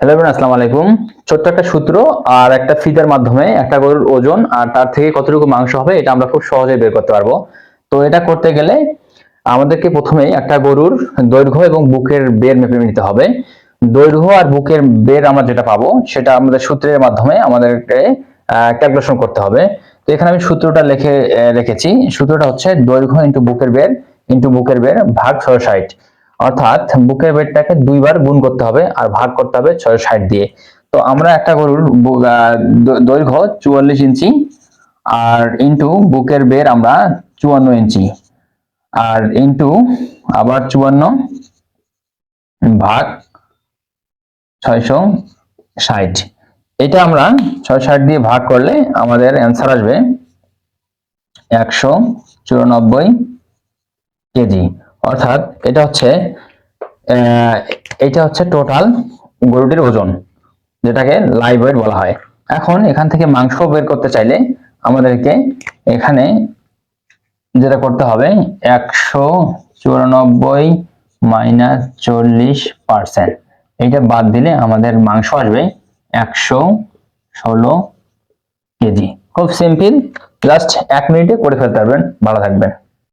Hello আসসালামু আলাইকুম। ছোট্ট একটা সূত্র আর একটা ফিতার মাধ্যমে একটা গরুর ওজন আর তার থেকে কতটুকু মাংস হবে, এটা আমরা খুব সহজেই বের করতে পারব। তো এটা করতে গেলে আমাদেরকে প্রথমে একটা গরুর দৈর্ঘ্য এবং বুকের বের মেপে নিতে হবে। দৈর্ঘ্য আর বুকের বের আমরা যেটা পাবো, সেটা আমাদের সূত্রের মাধ্যমে আমাদেরকে ক্যালকুলেশন করতে হবে। তো এখানে আমি সূত্রটা লিখে রেখেছি। সূত্রটা হচ্ছে দৈর্ঘ্য ইন্টু বুকের বের ইন্টু বুকের বের ভাগ ছয় ষাট। অর্থাৎ বুকের বেডটাকে দুইবার গুণ করতে হবে আর ভাগ করতে হবে ছয় ষাট দিয়ে। তো আমরা একটা গরুর দৈর্ঘ্য চুয়াল্লিশ ইঞ্চি আর ইন্টু বুকের বের আমরা চুয়ান্ন ইঞ্চি। আর ইন্টু আবার চুয়ান্ন ভাগ ছয়শো ষাট। এটা আমরা ছয় ষাট দিয়ে ভাগ করলে আমাদের অ্যান্সার আসবে একশো চুরানব্বই কেজি। অর্থাৎ এটা হচ্ছে এটা হচ্ছে টোটাল গরুটির ওজন, যেটাকে লাইভ ওয়েট বলা হয়। এখন এখান থেকে মাংস বের করতে চাইলে আমাদেরকে এখানে যেটা করতে হবে, একশো চুরানব্বই মাইনাস চল্লিশ পার্সেন্ট এইটা বাদ দিলে আমাদের মাংস আসবে একশো ষোলো কেজি। খুব সিম্পল জাস্ট এক মিনিটে করে ফেলতে পারবেন, ভালো থাকবেন।